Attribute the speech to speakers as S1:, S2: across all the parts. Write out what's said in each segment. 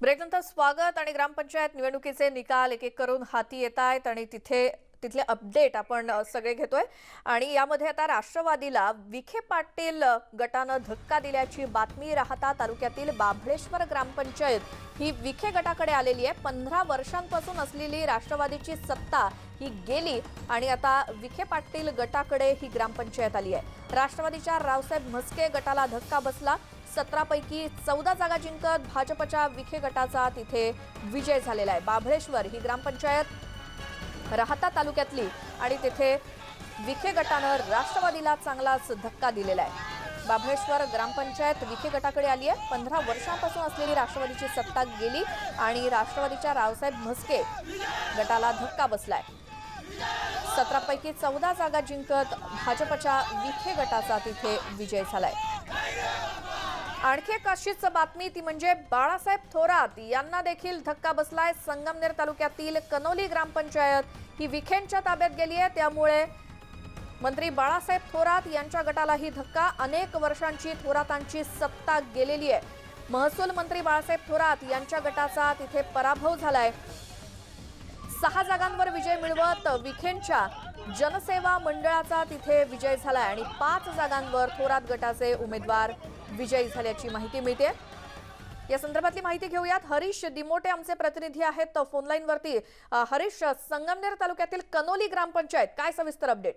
S1: ब्रेकनंतर स्वागत आणि ग्रामपंचायत निवडणुकीचे निकाल एक एक करून हाती येत आहेत आणि तिथे तिथले अपडेट आपण सगळे घेतोय. आणि यामध्ये आता राष्ट्रवादीला विखे पाटील गटानं धक्का दिल्याची बातमी राहता तालुक्यातील बाभळेश्वर ग्रामपंचायत ही विखे गटाकडे आलेली आहे. पंधरा वर्षांपासून असलेली राष्ट्रवादीची सत्ता ही गेली आणि आता विखे पाटील गटाकडे ही ग्रामपंचायत आली आहे. राष्ट्रवादीच्या रावसाहेब म्हस्के गटाला धक्का बसला. सतरापैकी चौदा जागा जिंकत भाजपच्या विखे गटाचा तिथे विजय झालेला आहे. बाभळेश्वर ही ग्रामपंचायत राहता तालुक्यातली आणि तिथे विखे गटानं राष्ट्रवादीला चांगलाच धक्का दिलेला आहे. बाभळेश्वर ग्रामपंचायत विखे गटाकडे आली आहे. पंधरा वर्षांपासून असलेली राष्ट्रवादीची सत्ता गेली आणि राष्ट्रवादीच्या रावसाहेब म्हस्के गटाला धक्का बसलाय. सतरापैकी चौदा जागा जिंकत भाजपच्या विखे गटाचा तिथे विजय झालाय. आणखी एक अशीच बातमी ती म्हणजे बाळासाहेब थोरात यांना देखील धक्का बसलाय. संगमनेर तालुक्यातील कनोली ग्रामपंचायत ही विखेंच्या ताब्यात गेली आहे. त्यामुळे मंत्री बाळासाहेब थोरात यांच्या गटालाही धक्का. अनेक वर्षांची थोरातांची सत्ता गेलेली आहे. महसूल मंत्री बाळासाहेब थोरात यांच्या गटाचा तिथे पराभव झालाय. सहा जागांवर विजय मिळवत विखेंच्या जनसेवा मंडळाचा तिथे विजय झालाय. आणि पाच जागांवर थोरात गटाचे उमेदवार विजयी झाल्याची माहिती मिळते या संदर्भातली माहिती घेऊयात. हरीश दिमोटे आमचे प्रतिनिधी आहेत. फोनलाईन वरती हरीश संगमनेर तालुक्यातील कनोली ग्रामपंचायत काय सविस्तर अपडेट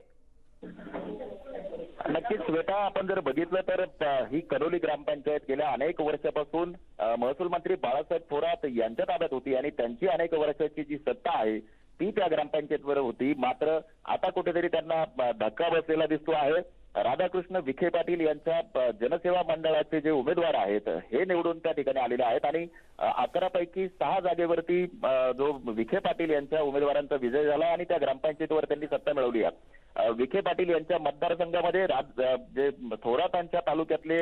S2: नक्कीच श्वेता आपण जर बघितलं तर ही कनोली ग्रामपंचायत गेल्या अनेक वर्षापासून महसूल मंत्री बाळासाहेब थोरात यांच्या ताब्यात होती आणि त्यांची अनेक वर्षाची जी सत्ता आहे ती त्या ग्रामपंचायतवर होती. मात्र आता कुठेतरी त्यांना धक्का बसलेला दिसतो आहे. राधाकृष्ण विखे पाटील यांच्या जनसेवा मंडळाचे जे उमेदवार आहेत हे निवडून त्या ठिकाणी आलेले आहेत. आणि अकरा पैकी सहा जागेवरती जो विखे पाटील यांच्या उमेदवारांचा विजय झाला आणि त्या ग्रामपंचायतीवर त्यांनी सत्ता मिळवली आहे. विखे पाटील यांच्या मतदारसंघामध्ये राज- जे थोरातांच्या तालुक्यातले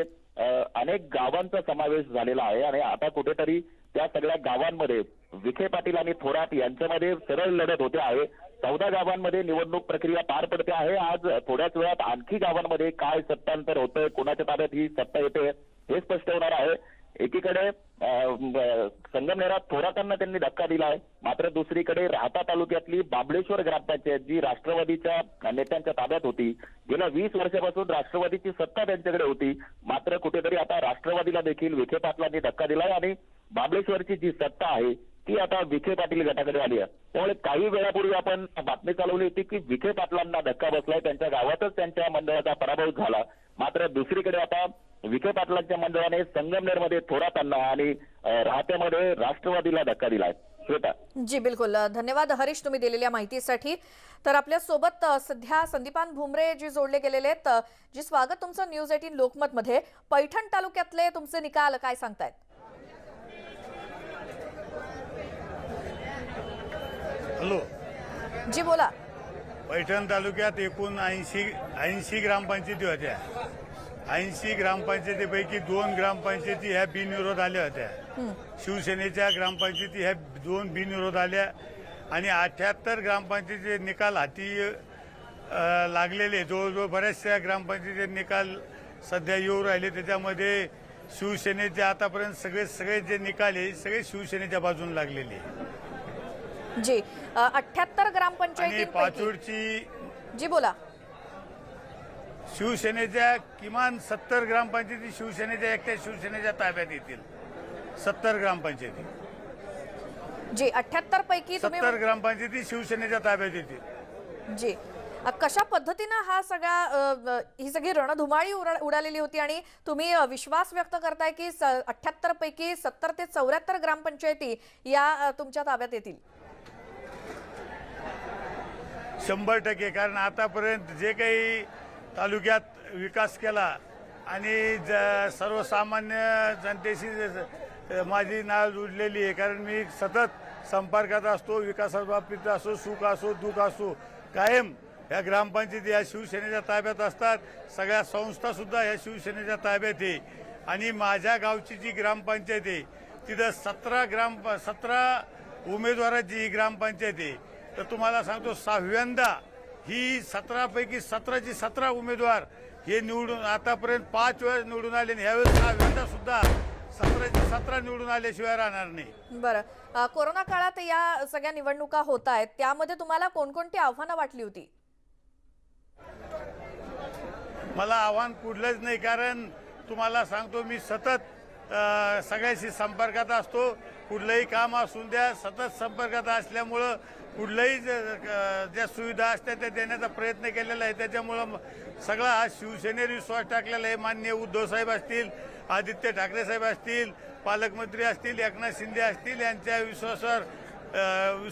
S2: अनेक गावांचा समावेश झालेला आहे. आणि आता कुठेतरी त्या सगळ्या गावांमध्ये विखे पाटील आणि थोरात यांच्यामध्ये सरळ लढत होते आहे. चौदा गावांमध्ये निवडणूक प्रक्रिया पार पडते आहे. आज थोड्याच वेळात आणखी गावांमध्ये काय सत्तांतर होतंय कोणाच्या ताब्यात ही सत्ता येते हे स्पष्ट होणार आहे. एकीकडे संगमनेरात थोरातांना त्यांनी धक्का दिला आहे. मात्र दुसरीकडे राहता तालुक्यातली बाबळेश्वर ग्रामपंचायत जी राष्ट्रवादीच्या नेत्यांच्या ताब्यात होती गेल्या वीस वर्षापासून राष्ट्रवादीची सत्ता त्यांच्याकडे होती. मात्र कुठेतरी आता राष्ट्रवादीला देखील विखे पाटलांनी धक्का दिलाय आणि बाबळेश्वरची जी सत्ता आहे ती आता विखे पाटील गटाकडे आली आहे. त्यामुळे काही वेळापूर्वी आपण बातमी चालवली होती की विखे पाटलांना धक्का बसलाय त्यांच्या गावातच त्यांच्या मंडळाचा पराभव झाला. मात्र दुसरीकडे आता विखे पाटलांच्या मंडळाने संगमनेरमध्ये थोरातांना आणि राहत्यामध्ये राष्ट्रवादीला धक्का दिलाय.
S1: जी बिलकुल. धन्यवाद हरीश तुम्ही दिलेल्या माहितीसाठी. तर आपल्यासोबत सध्या संदीपान भुमरे जे जोडले गेलेले आहेत जी स्वागत तुमचं न्यूज एटीन लोकमतमध्ये. पैठण तालुक्यातले तुमचे निकाल काय सांगतायत?
S3: हॅलो.
S1: जी बोला.
S3: पैठण तालुक्यात एकूण ऐंशी ऐंशी ग्रामपंचायती होत्या. ऐंशी ग्रामपंचायतीपैकी दोन ग्रामपंचायती ह्या बिनविरोध आल्या होत्या. शिवसेनेच्या ग्रामपंचायती ह्या दोन बिनविरोध आल्या आणि अठ्याहत्तर ग्रामपंचायतीचे निकाल हाती अ, लागलेले. जवळजवळ बऱ्याचशा ग्रामपंचायतीचे निकाल सध्या येऊ राहिले. त्याच्यामध्ये शिवसेनेचे आतापर्यंत सगळे सगळे जे निकाल आहे सगळे शिवसेनेच्या बाजून लागलेले. आहे.
S1: जी अठ्याहत्तर ग्रामपंचायती
S3: पाचोडची
S1: जी बोला.
S3: शिवसेनेच्या किमान सत्तर ग्रामपंचायती शिवसेनेच्या एकट्या शिवसेनेच्या ताब्यात येतील. सत्तर ग्रामपंचायती
S1: जी अठ्याहत्तर पैकी तुम्ही
S3: सत्तर ग्रामपंचायती शिवसेनेच्या ताब्यात येतील.
S1: जी. कशा पद्धतीनं हा सगळा ही सगळी रणधुमाळी उडालेली होती आणि तुम्ही विश्वास व्यक्त करताय की अठ्याहत्तर पैकी सत्तर ते चौऱ्याहत्तर ग्रामपंचायती या तुमच्या ताब्यात येतील?
S3: शंभर टक्के कारण आतापर्यंत जे काही तालुक्यात विकास केला आणि ज सर्वसामान्य जनतेशी माझी नाळ जुडलेली आहे कारण मी सतत संपर्कात असतो विकासाबाबतीत असो सुख असो दुःख असो कायम या ग्रामपंचायती या शिवसेनेच्या ताब्यात असतात. सगळ्या संस्थासुद्धा ह्या या शिवसेनेच्या ताब्यात आहे. आणि माझ्या गावची जी ग्रामपंचायत आहे तिथं सतरा ग्राम सतरा उमेदवाराची ही ग्रामपंचायत आहे तर तुम्हाला सांगतो सहाव्यांदा ही सतरापैकी सतराची सतरा उमेदवार हे निवडून आतापर्यंत पाच वेळेस निवडून आले आणि ह्यावेळेस सहाव्यांदा सुद्धा सतराची सतरा निवडून आल्याशिवाय राहणार नाही.
S1: बरं. कोरोना काळात या सगळ्या निवडणुका होत आहेत. त्यामध्ये तुम्हाला कोणकोणती आव्हानं वाटली होती?
S3: मला आव्हान कुठलंच नाही कारण तुम्हाला सांगतो मी सतत सगळ्याशी संपर्कात असतो. कुठलंही काम असून द्या सतत संपर्कात असल्यामुळं कुठलंही ज- ज्या सुविधा असतात त्या देण्याचा प्रयत्न केलेला आहे. त्याच्यामुळं सगळा हा शिवसेनेवर विश्वास टाकलेला आहे. मान्य उद्धव साहेब असतील आदित्य ठाकरे साहेब असतील पालकमंत्री असतील एकनाथ शिंदे असतील यांच्या विश्वासावर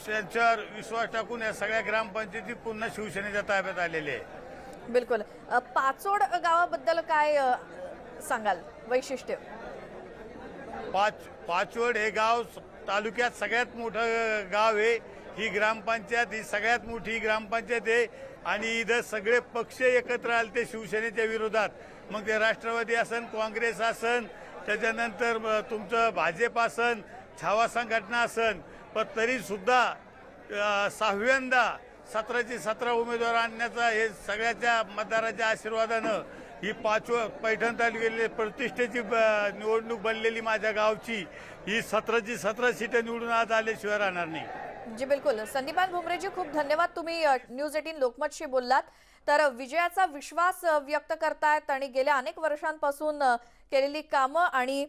S3: यांच्यावर विश्वास टाकून या सगळ्या ग्रामपंचायती पुन्हा शिवसेनेच्या ताब्यात आलेले आहे.
S1: बिलकुल. पाचोड गावाबद्दल काय सांगाल? वैशिष्ट्य?
S3: पाच पाचवड हे गाव तालुक्यात सगळ्यात मोठं गाव आहे. ही ग्रामपंचायत ही सगळ्यात मोठी ग्रामपंचायत आहे. आणि इथं सगळे पक्ष एकत्र आले ते शिवसेनेच्या विरोधात. मग ते राष्ट्रवादी असन काँग्रेस असन त्याच्यानंतर तुमचं भाजप असन छावा संघटना असन. पण तरीसुद्धा सहाव्यांदा सतराची सतरा उमेदवार आणण्याचा हे सगळ्याच्या मतदाराच्या आशीर्वादानं ही पाचव पैठण तालुक्यातली प्रतिष्ठेची निवडणूक बनलेली माझ्या गावची ही सतराची सतरा सीटं निवडून आज आल्याशिवाय राहणार नाही.
S1: जी बिलकुल. संदीपान भुमरेजी खूप धन्यवाद तुम्ही न्यूज एटीन लोकमतशी बोललात. तर विजयाचा विश्वास व्यक्त करतायत आणि गेल्या अनेक वर्षांपासून केलेली कामं आणि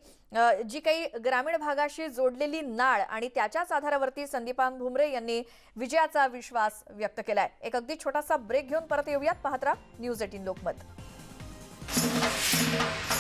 S1: जी काही ग्रामीण भागाशी जोडलेली नाळ आणि त्याच्याच आधारावरती संदीपान भुमरे यांनी विजयाचा विश्वास व्यक्त केलाय. एक अगदी छोटासा ब्रेक घेऊन परत येऊयात. पाहत राहा news eighteen Lokmat. Thank you.